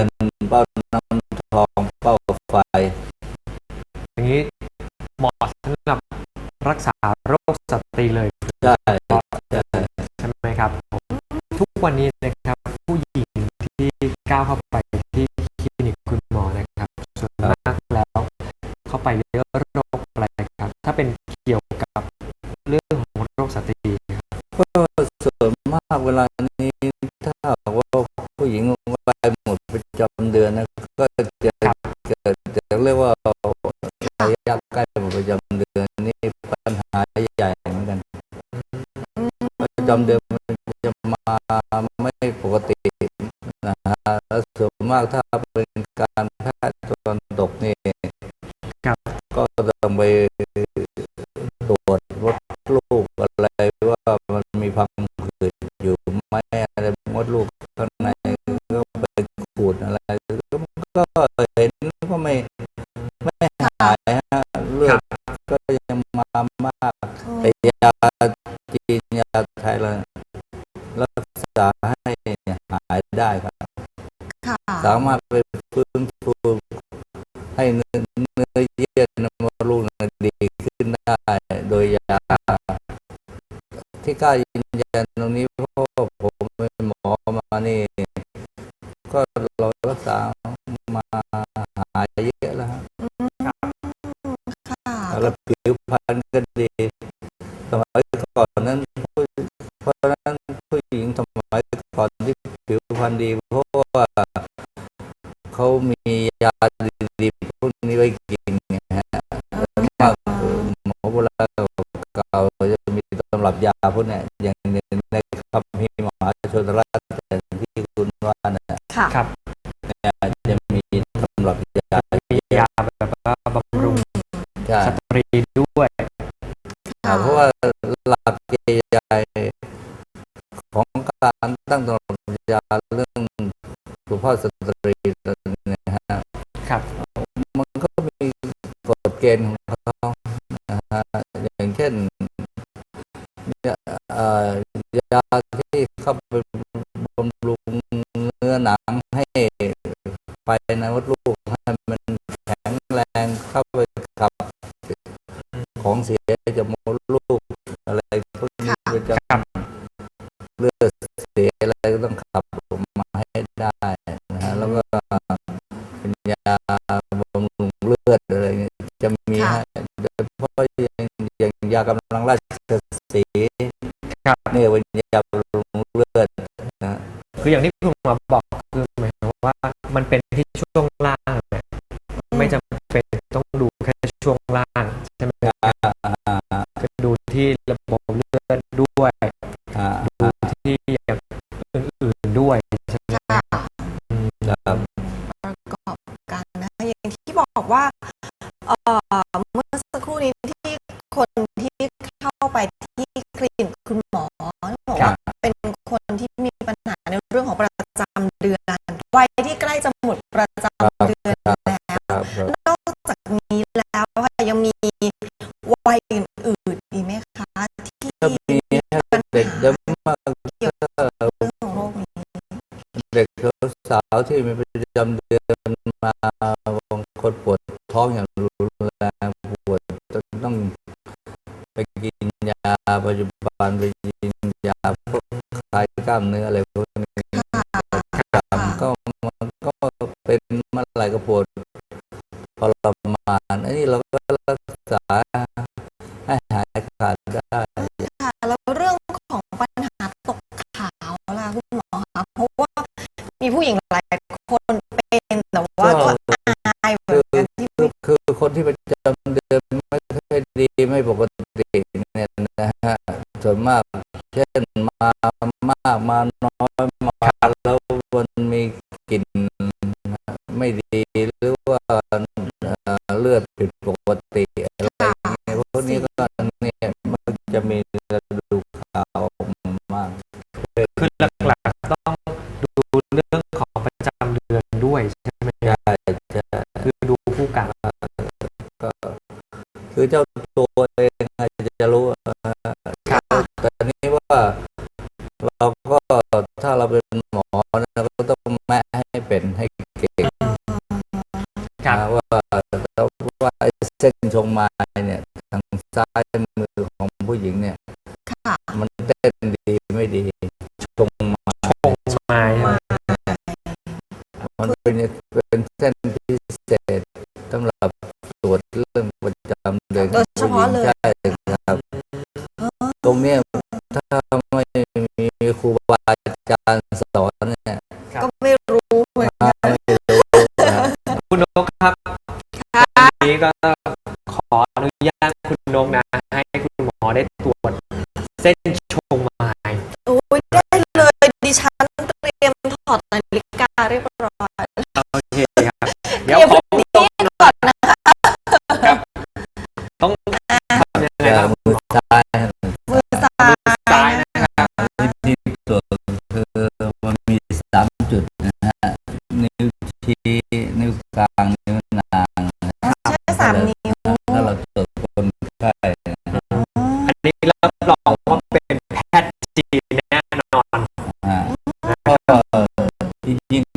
งินเป้าน้ำทองเป้าไฟ อย่างนี้เหมาะสำหรับรักษาโรคสตรีเลยใช่ใช่ใช่ไหมครับผมทุกวันนี้นะครับ ผู้หญิงที่ก้าวเข้าไปที่คลินิกคุณหมอนะครับส่วนมากแล้ว เข้าไปเรื่องโรคอะไรครับ ถ้าเป็นเกี่ยวกับเรื่องของโรคสตรีครับก็ส่วนมากเวลานี้ถ้าหากว่าผู้หญิงวัยหมดประ จำเดือนนะก็จะเกิดจะเรียกว่าระยะใกล้หมดประจำเดือนนี่ปัญหาใหญ่เหมือนกันประจำเดือนมันจะมาไม่ปกตินะฮะแล้วส่วนมากถ้าเป็นการแพทย์ตะวันตกนี่ครับก็ต้องไปตรวจวัดลูกอะไรว่ามันมีพัง ก็ยังมามากแต่ยาจีนยาไทยเรารักษาให้หายได้ครับ สามารถไปฟื้นฟูให้เนื้อเนื้อเยื่อนมดลูกนั้นดีขึ้นได้โดยยา ที่กล้ายืนยันตรงนี้เพราะผมเป็นหมอมานี่ ก็เรารักษามาหายเยอะ แล้วฮะค่ะแล้วผิวพรรณก็ดี สมัยก่อนนั้นผู้เพราะฉะนั้นผู้หญิงสมัยก่อนที่ผิวพรรณดี เพราะว่าเขามียาดีๆพวกนี้ไว้กินไงฮะแล้วมากหมอโบราณเก่าๆจะมีตำรับยาพวกเนี้ยอย่างในในคำพีร์มหาชนรัตน์ที่คุณว่าเนี่ยค่ะครับจะมีตำรับยามียาแบบว่าบำรุง ใช่ สตรีด้วย อ่าเพราะว่าหลักใหญ่ๆของการตั้งตำรับยาเรื่องสุภาพสตรีเนี่ยฮะครับ มันก็มีกฎเกณฑ์ของเขานะฮะอย่างเช่นเนี่ยเอ่อยาที่เข้าไปบำรุงเนื้อหนังให้ไปในมดลูก ของเสียจากมดลูกอะไรพวกนี้ค่ะมันจะครับเลือดเสียอะไรก็ต้องขับออกมาให้ได้นะฮะแล้วก็เป็นยาบำรุงเลือดอะไรเงี้ยจะมีค่ะฮะโดยเฉพาะอย่างอย่างยากำลังราชสีห์ครับเนี่ยเป็นยาบำรุงเลือดนะคืออย่างที่คุณหมอบอกคือหมายความว่ามันเป็นที่ช่วงล่างเนี่ยไม่จำเป็นต้องดูแค่ช่วงล่าง ที่ระบบเลือดด้วยอ่าดูที่อย่างอื่นๆด้วยใช่ไหมค่ะอืมครับประกอบกันนะคะอย่างที่บอกว่า สาวที่มีประจำเดือนมาบางคนปวดท้องอย่างรุนแรงปวดจนต้องไปกินยาปัจจุบันไปกินยาพวกคลายกล้ามเนื้ออะไรพวกนี้ก็มันก็เป็นเมื่อไหร่ก็ปวดทรมานอันนี้เราก็รักษาให้หายขาดได้ คนที่ประจำเดือนไม่ค่อยดีไม่ปกติเนี่ยนะฮะส่วนมากเช่นมามากมาน้อยมาแล้วมันมีกลิ่นไม่ดีหรือว่าเอ่อเลือดผิดป คือเจ้าตัวเองอาจจะรู้แต่นี้ว่าเราก็ถ้าเราเป็นหมอนะก็ต้องแม่ให้เป็นให้เก่งว่าแต่ว่าเส้นชงมาเนี่ยทางซ้ายมือของผู้หญิงเนี่ยมันเต้นดีไม่ดีชงมาชงไม้มันเป็นเป็นเส้นพิเศษสำหรับ ยเฉพาะเลย ใช่ครับ ตรงเนี้ยถ้าไม่มีครูบาอาจารย์สอนเนี่ยก็ไม่รู้เหมือนกันไม่รู้นะคุณนกครับค่ะวันนี้ก็ขออนุญาตคุณนกนะ ให้คุณหมอได้ตรวจเส้น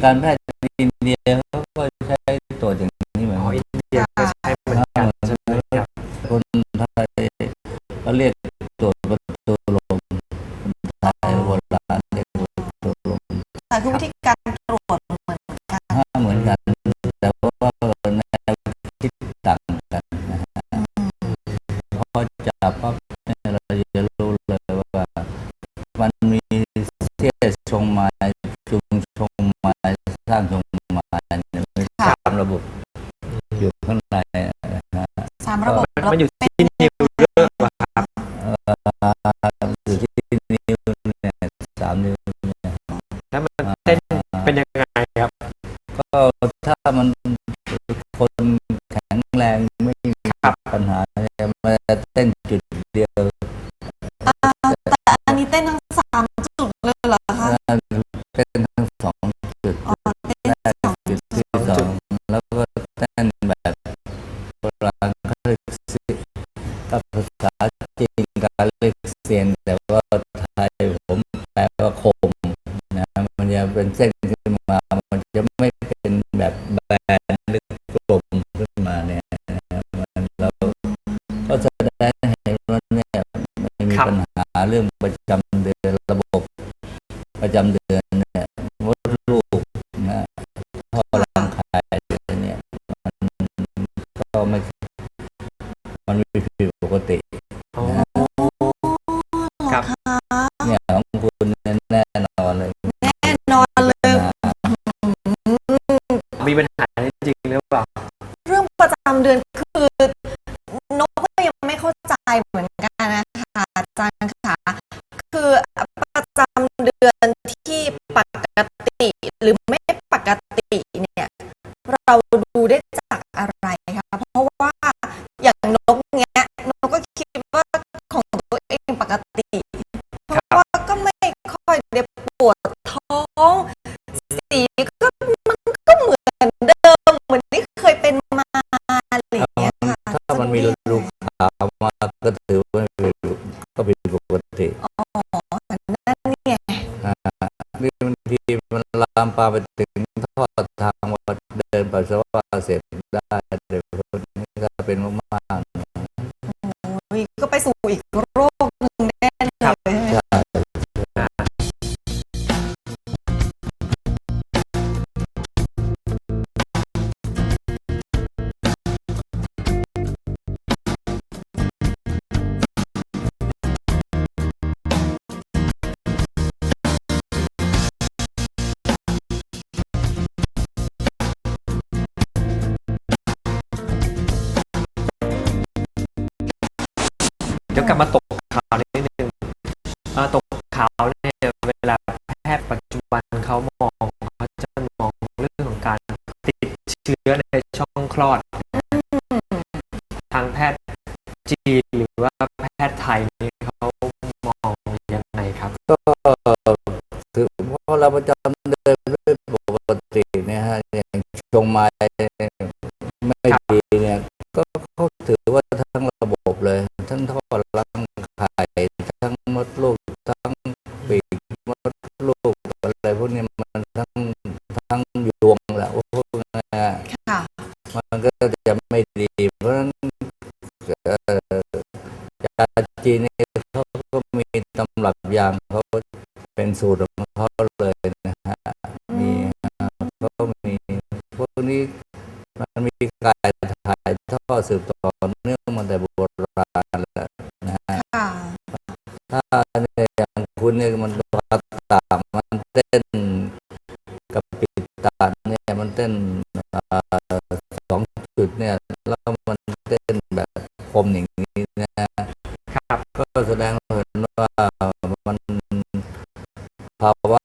การแพทย์อินเดียเขาก็ใช้ตัวอย่างนี้เหมือนอ๋อกันอินเดียก็ใช้เหมือนกันใช่ไหมครับคนไทยเขาเรียกตรวจประตูลมไทยโบราณเรียกประตูลมแต่คือวิธีการ จะเต้นจุดเดียวอ่าแต่อันนี้เต้นทั้งสามจุดเลยเหรอคะเต้นทั้งสองจุดอ๋อเต้นแรกสองจุดที่สองแล้วก็เต้นแบบโบราณเขาเรียกซิถ้าภาษาจีนการเรียกเซียนแต่ว่าไทยผมแปลว่าคมนะมันจะเป็นเส้น ตามปาไปถึงทอดทางวัดเดินปัสสาวะเสร็จได้เดี๋ยวคนนี้ก็เป็นม กลับมาตกข่าวนิดนึงเอ่อตกข่าวเนี่ยเวลาแพทย์ปัจจุบันเขามองเขาจะมองเรื่องของการติดเชื้อในช่องคลอด ทางแพทย์จีนหรือว่าแพทย์ไทยนี่เขามองยังไงครับ ก็ถือเพราเราประจำเดินด้วยปกตินี่ฮะอย่างชงม้ไจีนเขาก็มีตำรับยางเขาเป็นสูตรของเขาเลยนะฮะมีเขาก็มีพวกนี้มันมีการถ่ายทอดสืบต่อเนื่องมาแต่โบราณแล้วนะฮะถ้าเนี่ยอย่างคุณเนี่ยมันภาษามันเต้นกับปิดตาเนี่ยมันเต้นอสองจุดเนี่ยแล้วมันเต้นแบบคมอย่างนี้นะ ว่ามันภาวะ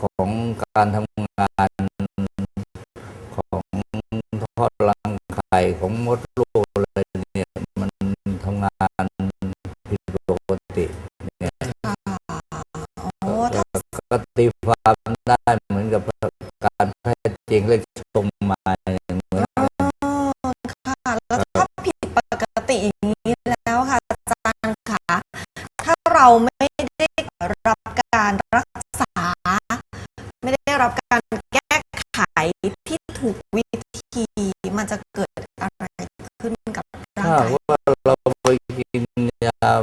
ของการทำงานของท่อรังไข่ของมดลูกอะไรเนี่ยมันทำงานผิดปกติเนี่ยก็ตีความได้เหมือนกับการแพทย์จริงเลยชมมาเหมือนอ๋อค่ะแล้วถ้าผิดปกติอย่าง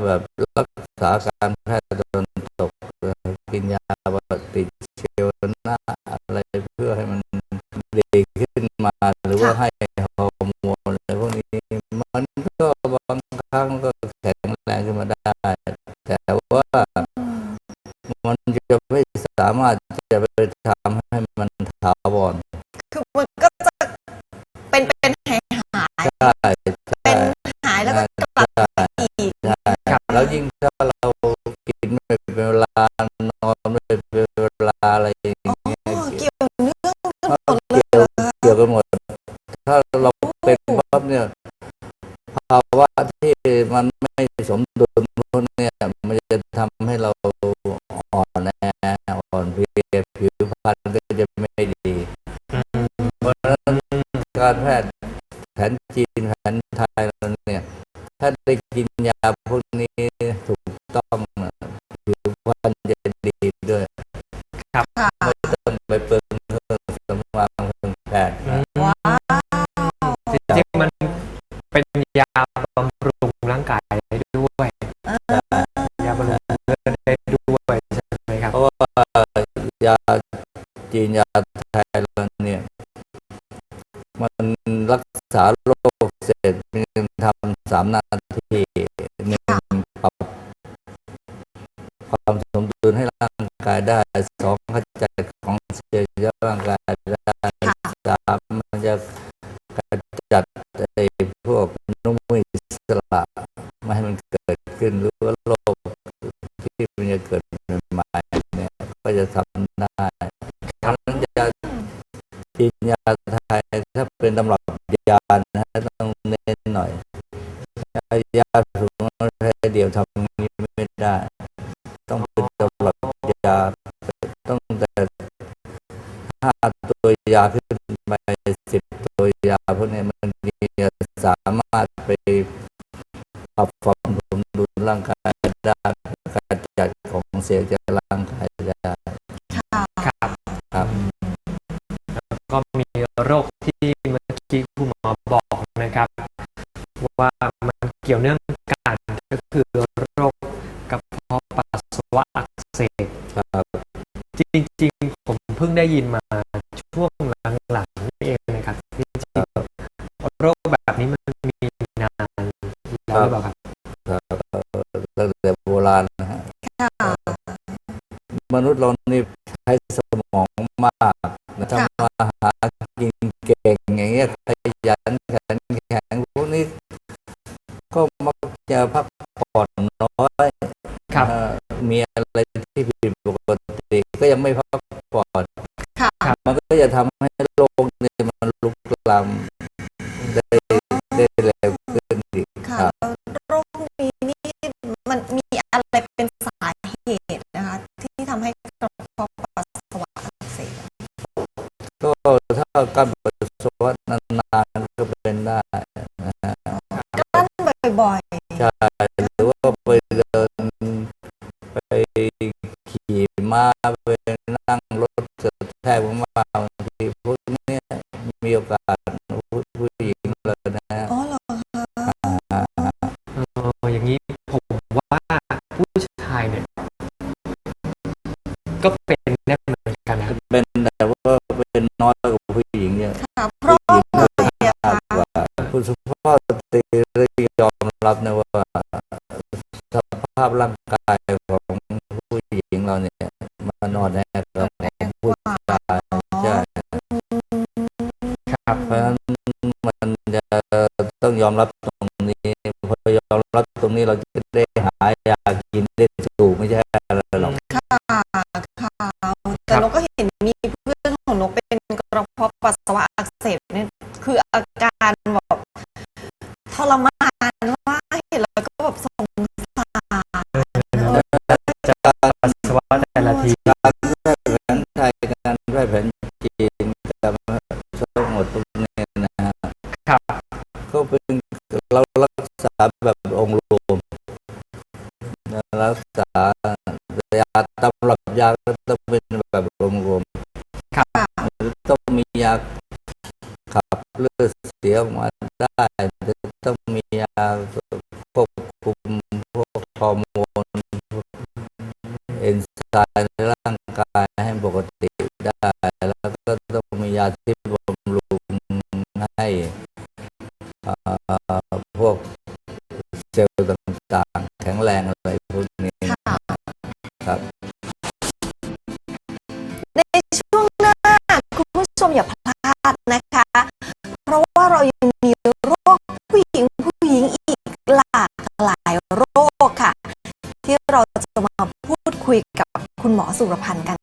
แบบรักษาการแพทย์ มันไม่สมดุลพวกนี้มันจะทำให้เราอ่อนแออ่อนเพลียผิวพรรณก็จะไม่ดีเพราะฉะนั้นการแพทย์แผนจีนแผนไทยเราเนี่ย ถ้าได้กินยาพวกนี้ถูกต้อง ษาโรคเสร็จมันทำสามนาทีหนึ่งปรับความสมดุลให้ร่างกายได้สองขจัดของเสียจากร่างกายได้สามมันจะขจัดไอ้พวกนุ่มอิสระไม่ให้มันเกิดขึ้นหรือว่าโรคที่มันจะเกิดใหม่ๆเนี่ยก็จะทำได้เพราะฉะนั้นยาจีนยาไทยถ้าเป็นตำรับ ยานะต้องเน้นหน่อยยาสูงแค่เดียวทำนี้ไม่ได้ ต้องเป็นตำรับยาต้องแต่ห้าตัวยาขึ้นไปสิบตัวยาพวกนี้ บอกนะครับ ว่ามันเกี่ยวเนื่องกันก็คือโรคกระเพาะปัสสาวะอักเสบครับจริงๆ ผมเพิ่งได้ยินมา จะพักผ่อนน้อยครับเอ่อมีอะไรที่ผิดปกติก็ยังไม่พักผ่อนค่ะมันก็จะทำให้โรคนี่มันลุกลามาพร่างกายของผู้หญิงเราเนี่ยมันนอนแน่กับของผู้ชายใช่ครับเพราะฉะนั้นมันจะต้องยอมรับตรงนี้พอยอมรับตรงนี้เราจะได้หายากินได้ถูกไม่ใช่ ษาแบบองค์รวมรักษายาตำรับยาต้องเป็นแบบองค์รวมค่ะต้องมียาขับเลือดเสียออกมาได้ต้องมียาควบคุมพวกฮอร์โมนเอนไซม์ในร่างกายให้ปกติได้ แล้วก็ต้องมียาที่ ต่างๆแข็งแรงอะไรพวกนี้ค่ะครับ ในช่วงหน้าคุณผู้ชมอย่าพลาดนะคะ เพราะว่าเรายังมีโรคผู้หญิงผู้หญิงอีกหลากหลายโรคค่ะ ที่เราจะมาพูดคุยกับคุณหมอสุรพันธ์กัน